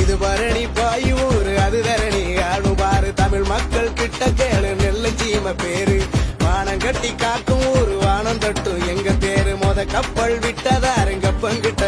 இது பரணி பாய் ஊரு அது தரணி. ஆடும் பாரு தமிழ் மக்கள் கிட்ட கேளு. நெல்ல சீம பேரு வானம் கட்டி காக்கும் ஊரு வானம் தட்டும் எங்க பேரு. மொத கப்பல் விட்டதாருங்க பங்கிட்ட